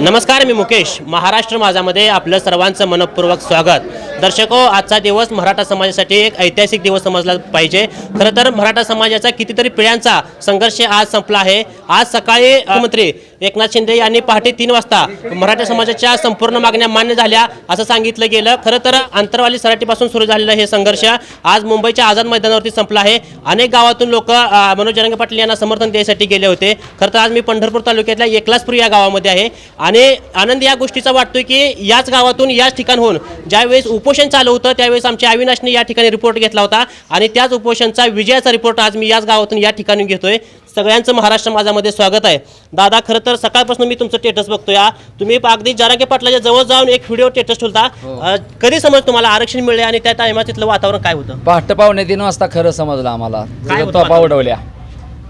नमस्कार मी मुकेश. महाराष्ट्र माझामध्ये आपलं सर्वांचं मनपूर्वक स्वागत. दर्शको आजचा दिवस मराठा समाजासाठी एक ऐतिहासिक दिवस समजला पाहिजे. खरं तर मराठा समाजाचा कितीतरी पिढ्यांचा संघर्ष आज संपला आहे. आज सकाळी मुख्यमंत्री एकनाथ शिंदे यांनी पहाटे तीन वाजता मराठा समाजाच्या संपूर्ण मागण्या मान्य झाल्या असं सांगितलं गेलं. खरं तर अंतरवाली सराटीपासून सुरू झालेलं हे संघर्ष आज मुंबईच्या आझाद मैदानावरती संपला आहे. अनेक गावातून लोक मनोज जरंगे पाटील यांना समर्थन द्यायसाठी गेले होते. खरं तर आज मी पंढरपूर तालुक्यातल्या एकलासपूर या गावामध्ये आहे. आणि आनंद या गोष्टीचा वाटतोय की याच गावातून याच ठिकाणहून ज्यावेळेस उप उपोषण चालू होतं त्यावेळेस आमच्या अविनाशने या ठिकाणी रिपोर्ट घेतला होता. आणि त्याच उपोषणचा विजयाचा रिपोर्ट आज मी याच गावातून या ठिकाणी घेतोय. सगळ्यांचं महाराष्ट्र माझ्यामध्ये स्वागत आहे. दादा खरं तर सकाळपासून मी तुमचं स्टेटस बघतोय हा. तुम्ही अगदी जरागे पाटलाच्या जवळ जाऊन एक व्हिडिओ स्टेटस ठेवता. अं, कधी समज तुम्हाला आरक्षण मिळले आणि त्या टायमात तिथलं वातावरण काय होतं? पहाटे पावणे तीन वाजता खरं समजलं आम्हाला. काय होतं वातावरण? उडवल्या.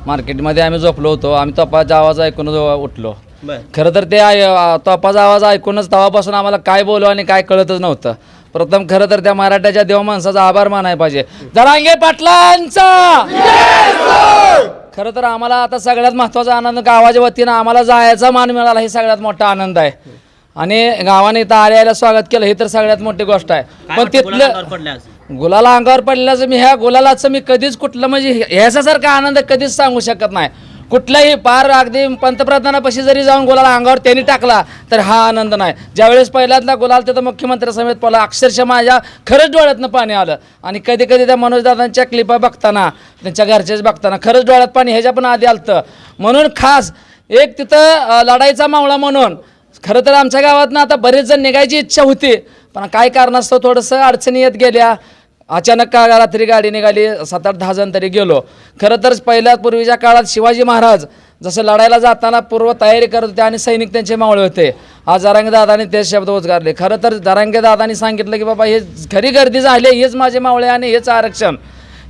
मार्केटमध्ये आम्ही झोपलो होतो. आम्ही तोफाचा आवाज ऐकूनच उठलो. खरं तर ते तोफाचा आवाज ऐकूनच तेव्हापासून आम्हाला काय बोलू आणि काय कळतच नव्हतं. प्रथम खरं तर त्या मराठ्याच्या देव माणसाचा आभार मानाय पाहिजे. जरांगे पाटलांचा! खरं तर आम्हाला आता सगळ्यात महत्त्वाचा आनंद गावाच्या वतीनं आम्हाला जायचा मान मिळाला हे सगळ्यात मोठा आनंद आहे. आणि गावाने इथं आल्याला स्वागत केलं हे तर सगळ्यात मोठी गोष्ट आहे. पण तिथलं गुलाला अंगावर पडल्याचं मी ह्या गुलालाचं मी कधीच कुठलं म्हणजे ह्याच्यासारखा आनंद कधीच सांगू शकत नाही. कुठल्याही पार अगदी पंतप्रधानापाशी जरी जाऊन गुलाला अंगावर त्यांनी टाकला तर हा आनंद नाही. ज्यावेळेस पहिल्यांदा गुलाल तिथं मुख्यमंत्र्यासमेत समेत अक्षरशः माझ्या खरंच डोळ्यातनं पाणी आलं. आणि कधी कधी त्या मनोजदादांच्या क्लिपा बघताना त्यांच्या घरचेच बघताना खरंच डोळ्यात पाणी ह्याच्या पण आधी आलतं. म्हणून खास एक तिथं लढाईचा मावळा म्हणून खरं तर आमच्या गावातनं आता बरेच जण निघायची इच्छा होती पण काय कारणास्तव थोडंसं अडचणी येत गेल्या. अचानक का रात्री गाडी निघाली सात आठ दहा जण तरी गेलो. खरं तर पहिल्या पूर्वीच्या काळात शिवाजी महाराज जसं लढायला जाताना पूर्व तयारी करत होते आणि सैनिक त्यांचे मावळे होते आज जरांगे दादाने ते शब्द उजगारले खरं तर दादांनी सांगितलं की बाबा हे खरी गर्दी झाली हेच माझे मावळे आणि हेच आरक्षण.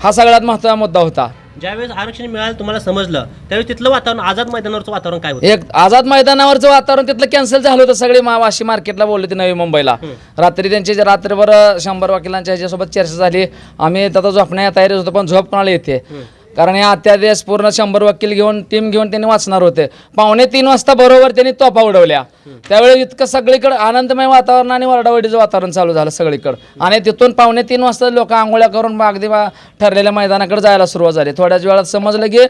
हा सगळ्यात महत्त्वाचा मुद्दा होता. ज्यावेळेस आरक्षण मिळालं तुम्हाला समजलं त्यावेळेस तिथलं वातावरण आझाद मैदानावरचं वातावरण काय होतं? एक आझाद मैदानावरचं वातावरण तिथलं कॅन्सल झालं होतं सगळे मा वाशी मार्केटला बोलले होते नवी मुंबईला. रात्री त्यांची जे रात्रभर शंभर वकिलांच्या ह्याच्यासोबत चर्चा झाली. आम्ही आता झोपण्या तयारीत होतो पण झोप कोणाला येते? कारण हे अत्यादेश पूर्ण शंभर वकील घेऊन टीम घेऊन त्यांनी वाचणार होते. पावणे तीन वाजता बरोबर त्यांनी तोफा उडवल्या. त्यावेळी इतकं सगळीकडं आनंदमय वातावरण आणि वरडावडीचं वातावरण चालू झालं सगळीकडं. आणि तिथून पावणे तीन वाजता लोक आंघोळ्या करून अगदी ठरलेल्या मैदानाकडे जायला सुरुवात झाली. थोड्याच वेळात समजलं की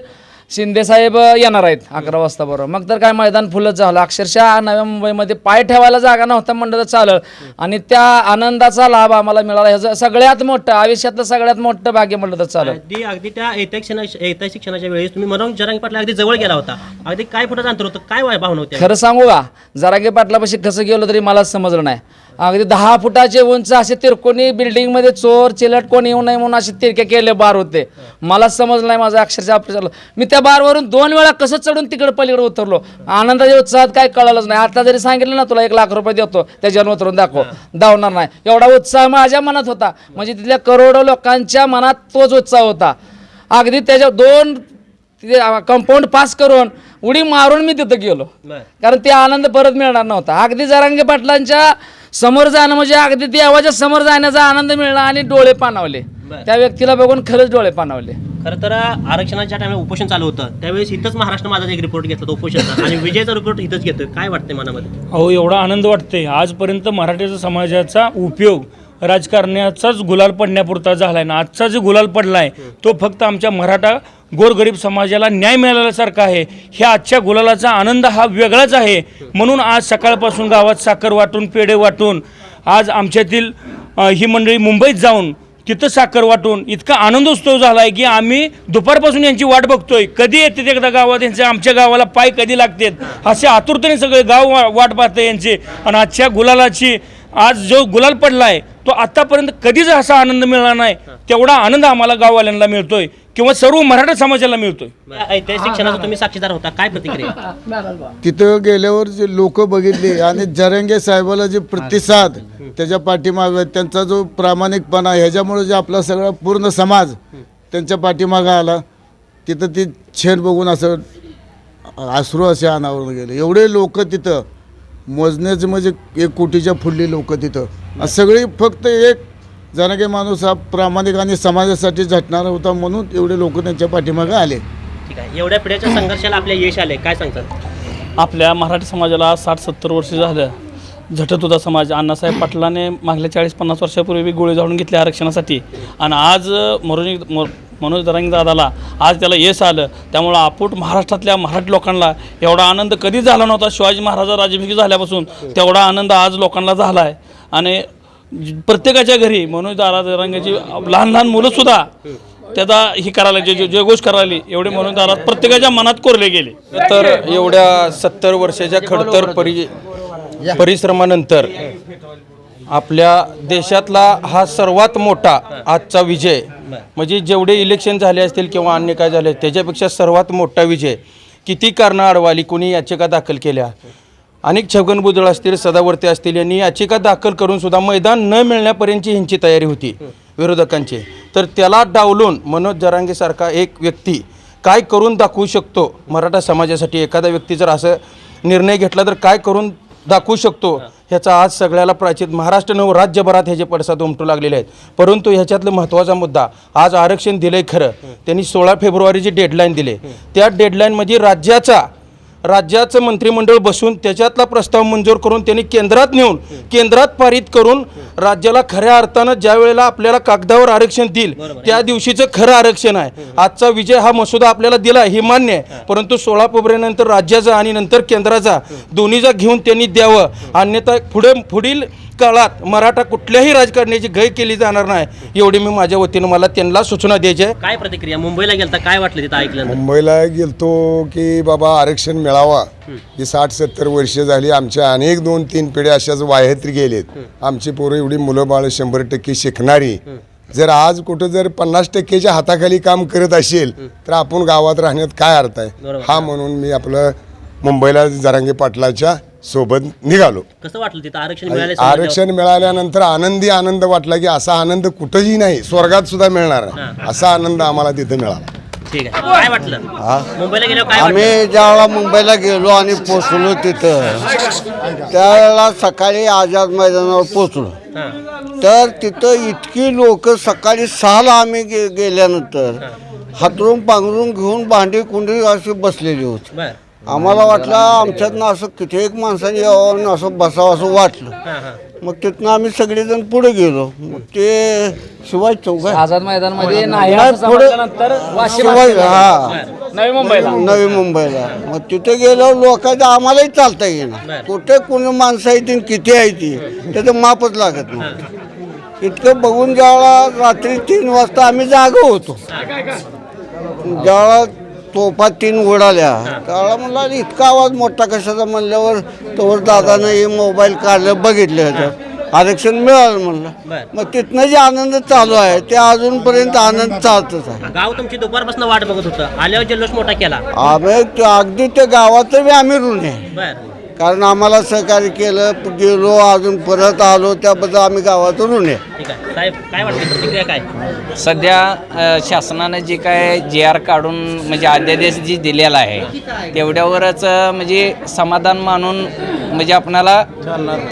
शिंदे साहेब येणार आहेत अकरा वाजता बरोबर. मग तर काय मैदान फुलच झालं. अक्षरशः नव्या मुंबईमध्ये पाय ठेवायला जागा नव्हता म्हणलं तर चाललं आणि त्या आनंदाचा लाभ आम्हाला मिळाला. ह्याचं सगळ्यात मोठं आयुष्यातलं सगळ्यात मोठं भाग्य म्हणलं तर चालेल अगदी अगदी त्या ऐतिहासिक क्षणा ऐतिहासिक क्षणाच्या वेळेस तुम्ही मनोज जरांगे पाटला अगदी जवळ गेला होता. अगदी काय फुटाचं अंतर होतं? काय भावना होत्या? खरं सांगू का? जरागे पाटलापाशी कसं गेलो तरी मला समजलं नाही. अगदी दहा फुटाचे उंच असे तिरकोणी बिल्डिंगमध्ये चोर चिलट कोणी येऊ नये म्हणून असे तिरके केले बार होते. मला समजलं नाही माझं अक्षरशः. मी त्या बारवरून दोन वेळा कसं चढून तिकडे पलीकडे उतरलो? आनंदाच्या उत्साहात काय कळालंच नाही. आता जरी सांगितलं ना तुला एक लाख रुपये देतो त्याच्यावर उतरून दाखव. धावणार नाही. एवढा उत्साह माझ्या मनात होता. म्हणजे तिथल्या करोडो लोकांच्या मनात तोच उत्साह होता. अगदी त्याच्या दोन कंपाऊंड पास करून उडी मारून मी तिथं गेलो. कारण ते आनंद परत मिळणार नव्हता. अगदी जरांगे पाटलांच्या समोर जाणं म्हणजे अगदी देवाच्या समोर जाण्याचा आनंद मिळला आणि डोळे पाणावले. त्या व्यक्तीला बघून खरंच डोळे पाणावले. खरं तर आरक्षणाच्या टायमाला उपोषण चालू होतं. त्यावेळेस इथंच महाराष्ट्र माझा एक रिपोर्ट घेतला होता उपोषणचा. आणि विजयचा रिपोर्ट इथंच घेतोय. काय वाटतंय मनामध्ये? अहो एवढा आनंद वाटतंय. आजपर्यंत मराठा समाजाचा उपयोग राजकारण्याचाच गुलाल पडण्यापुरता झालाय ना. आजचा जो गुलाल पडलाय तो फक्त आमच्या मराठा गोरगरीब समाजाला न्याय मिळाल्यासारखा आहे. ह्या आजच्या गुलालाचा आनंद हा वेगळाच आहे. म्हणून आज सकाळपासून गावात साखर वाटून पेढे वाटून आज आमच्यातील अ, ही मंडळी मुंबईत जाऊन तिथं साखर वाटून इतका आनंदोत्सव झाला आहे की आम्ही दुपारपासून यांची वाट बघतोय. कधी येते एकदा गावात? यांचे आमच्या गावाला पाय कधी लागतात? असे आतुरतेने सगळे गाव वाट पाहतं यांचे. आणि आजच्या गुलालाची आज जो गुलाल पडला आहे तो आत्तापर्यंत कधीच असा आनंद मिळाला नाही. तेवढा आनंद आम्हाला गाववाल्यांना मिळतोय. किंवा सर्व मराठा समाजाला मिळतोय. या ऐतिहासिक क्षणाचा तुम्ही साक्षीदार होता. काय प्रतिक्रिया? तिथं गेल्यावर जे लोक बघितले आणि जरंगे साहेबाला जे प्रतिसाद त्याच्या पाठीमागं त्यांचा जो प्रामाणिकपणा ह्याच्यामुळे जे आपला सगळा पूर्ण समाज त्यांच्या पाठीमागं आला तिथं ती छेड बघून असं अश्रू असे अनावरून गेले. एवढे लोक तिथं मोजण्याचे म्हणजे एक कोटीच्या फुडली लोक तिथं. सगळी फक्त एक जरांगे माणूस हा प्रामाणिक आणि समाजासाठी झटणारा होता म्हणून एवढे लोक त्यांच्या पाठीमागं आले. ठीक आहे. एवढ्या पिढ्याच्या संघर्षाला आपल्या यश आले काय सांगतात? आपल्या मराठी समाजाला साठ सत्तर वर्ष झालं झटत होता समाज. अण्णासाहेब पाटलाने मागल्या चाळीस पन्नास वर्षापूर्वी गोळी झाडून घेतले आरक्षणासाठी. आणि आज मनोज म- मनोज दरांगे दादाला आज त्याला यश आलं. त्यामुळं आपूट महाराष्ट्रातल्या मराठी लोकांना एवढा आनंद कधीच झाला नव्हता? शिवाजी महाराज राज्याभिषेक झाल्यापासून तेवढा आनंद आज लोकांना झाला आहे आणि प्रत्येकाच्या घरी मनोज दादा दरांगेची लहान लहान मुलंसुद्धा त्याचा ही करायला जे जयघोष करायला एवढे म्हणून दारात प्रत्येकाच्या मनात कोरले गेले. तर एवढ्या सत्तर वर्षाच्या खडतर परि परिश्रमानंतर आपल्या देशातला हा सर्वात मोठा आजचा विजय म्हणजे जेवढे इलेक्शन झाले असतील किंवा अन्य काय झाले त्याच्यापेक्षा सर्वात मोठा विजय किती कारणं अडवाली कुणी याचिका दाखल केल्या? अनेक छगन बुजळ असतील सदावर्ते असतील यांनी याचिका दाखल करून सुद्धा मैदान न मिळण्यापर्यंतची ह्यांची तयारी होती विरोधकांची. तर त्याला डावलून मनोज जरांगेसारखा एक व्यक्ती काय करून दाखवू शकतो? मराठा समाजासाठी एखादा व्यक्ती जर असं निर्णय घेतला तर काय करून दाखवू शकतो? ह्याचा आज सगळ्याला प्राचीन महाराष्ट्र नव राज्यभरात ह्याचे पडसाद उमटू लागलेले आहेत. परंतु ह्याच्यातलं महत्त्वाचा मुद्दा आज आरक्षण दिलंय खरं. त्यांनी सोळा फेब्रुवारीची डेडलाईन दिले. त्या डेडलाईनमध्ये राज्याचा राज्याचं मंत्रिमंडळ बसून त्याच्यातला प्रस्ताव मंजूर करून त्यांनी केंद्रात नेऊन केंद्रात पारित करून राज्याला खऱ्या अर्थानं ज्या वेळेला आपल्याला कागदावर आरक्षण देईल त्या दिवशीचं खरं आरक्षण आहे. आजचा विजय हा मसुदा आपल्याला दिला हे मान्य आहे. परंतु सोळा फेब्रुवारीनंतर राज्याचा आणि नंतर केंद्राचा दोन्हीचा घेऊन त्यांनी द्यावं. अन्यथा पुढे पुढील काळात मराठा कुठल्याही राजकारण्याची गय केली जाणार नाही. एवढी मी माझ्या वतीनं मला त्यांना सूचना द्यायची आहे. काय प्रतिक्रिया? मुंबईला गेलता काय वाटलं तिथं ऐकलं मुंबईला गेलतो की बाबा आरक्षण मिळावा. की साठ सत्तर वर्ष झाली आमच्या अनेक दोन तीन पिढ्या अशाच वाहेत्री गेलेत. आमची पोरं एवढी मुलं बाळ शंभर टक्के शिकणारी. जर आज कुठं जर पन्नास टक्केच्या हाताखाली काम करत असेल तर आपण गावात राहण्यात काय अर्थ आहे? हा म्हणून मी आपलं मुंबईला जरांगे पाटलाच्या सोबत निघालो. कसं वाटलं तिथं? आरक्षण मिळालं आरक्षण मिळाल्यानंतर आनंदी आनंद वाटला की असा आनंद कुठंही नाही स्वर्गात सुद्धा मिळणार आहे. असा आनंद आम्हाला तिथे मिळाला. ठीक आहे. काय वाटलं? मुंबईला गेल्यावर काय वाटलं? आम्ही ज्यावेळेला मुंबईला गेलो आणि पोचलो तिथं त्यावेळेला सकाळी आझाद मैदानावर पोचलो हां. तर तिथं इतकी लोक सकाळी सहाला आम्ही गे गेल्यानंतर हातरून पांघरून घेऊन भांडी कुंडी अशी बसलेली होती. बर. आम्हाला वाटलं आमच्यातनं असं कित्येक माणसाने यावं आणि असं बसावं असं वाटलं. मग तिथनं आम्ही सगळेजण पुढे गेलो. मग ते शिवाय चौक आहे. आझाद मैदानमध्ये नाही नाही, असं पुढे- समजल्यानंतर वाशी शिवाय मार्केटला. हा. नवी मुंबईला. नवी मुंबईला. मग तिथे गेल्यावर लोकांचं आम्हालाही चालता येईना. कुठे कोणी माणसं आहे ती आणि किती आहे ती त्याचं मापच लागत नाही. इतकं बघून ज्यावेळा रात्री तीन वाजता आम्ही जागा होतो. ज्यावेळा तोफा तीन उडाल्या. त्यावेळा म्हणला "अरे, इतका आवाज मोठा कशाचा? म्हणल्यावर तोवर दादानं हे मोबाईल काढलं बघितलं ह्याच्यात आरक्षण मिळालं म्हणलं. मग तिथनं जे आनंद चालू आहे ते अजूनपर्यंत आनंद चालतच आहे. गाव तुमची दुपारपासून वाट बघत होतं. आल्यावर जल्लोष मोठा केला. आम्ही ते अगदी त्या गावाचं बी आम्ही ऋण आहे. बर. कारण आम्हाला सहकार्य केलं गेलो अजून परत आलो त्याबद्दल आम्ही गावाचं ऋण आहे. ठीक आहे. साहेब काय वाटतं? प्रतिक्रिया काय? सध्या अ, शासनानं जे काय जे आर काढून म्हणजे अध्यादेश जी दिलेला आहे तेवढ्यावरच अ, म्हणजे समाधान मानून म्हणजे आपणाला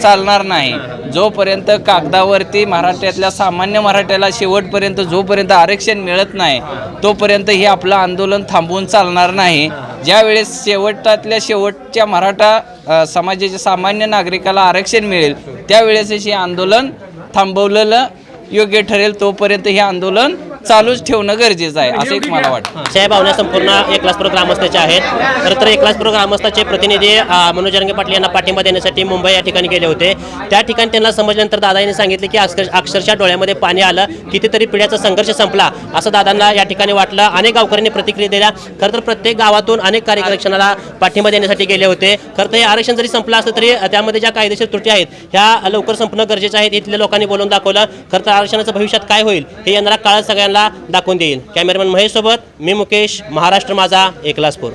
चालणार नाही. जोपर्यंत कागदावरती मराठ्यातल्या सामान्य मराठ्याला शेवटपर्यंत जोपर्यंत आरक्षण मिळत नाही तोपर्यंत हे आपलं आंदोलन थांबवून चालणार नाही. ज्यावेळेस शेवटातल्या शेवटच्या मराठा समाजाच्या सामान्य नागरिकाला आरक्षण मिळेल त्यावेळेस हे आंदोलन थांबवलेलं योग्य ठरेल तोपर्यंत हे आंदोलन चालूच ठेवणं गरजेचं आहे असं एक मला वाटतं. साहेब भावना संपूर्ण एकलासपूर ग्रामस्थाचे आहेत. खरं तर एकलासपूर ग्रामस्थाचे प्रतिनिधी अ, मनोज रंगे पाटील यांना पाठिंबा देण्यासाठी मुंबई या ठिकाणी गेले होते. त्या ठिकाणी त्यांना समजल्यानंतर दादांनी सांगितले की अक्षर अक्षरशः डोळ्यामध्ये पाणी आलं. कितीतरी पिढ्याचा संघर्ष संपला असं दादांना या ठिकाणी वाटलं. अनेक गावकऱ्यांनी प्रतिक्रिया दिल्या. खरं तर प्रत्येक गावातून अनेक कार्यरक्षणाला पाठिंबा देण्यासाठी गेले होते. खरं तर हे आरक्षण जरी संपलं असलं तरी त्यामध्ये ज्या कायदेशीर त्रुटी आहेत ह्या लवकर संपणं गरजेचं आहे. इथल्या लोकांनी बोलून दाखवलं. खरं तर आरक्षणाचं भविष्यात काय होईल हे येणारा काळात सगळ्यांना दाखवून देईल कॅमेरामॅन महेश सोबत मी मुकेश महाराष्ट्र माझा एकलासपूर.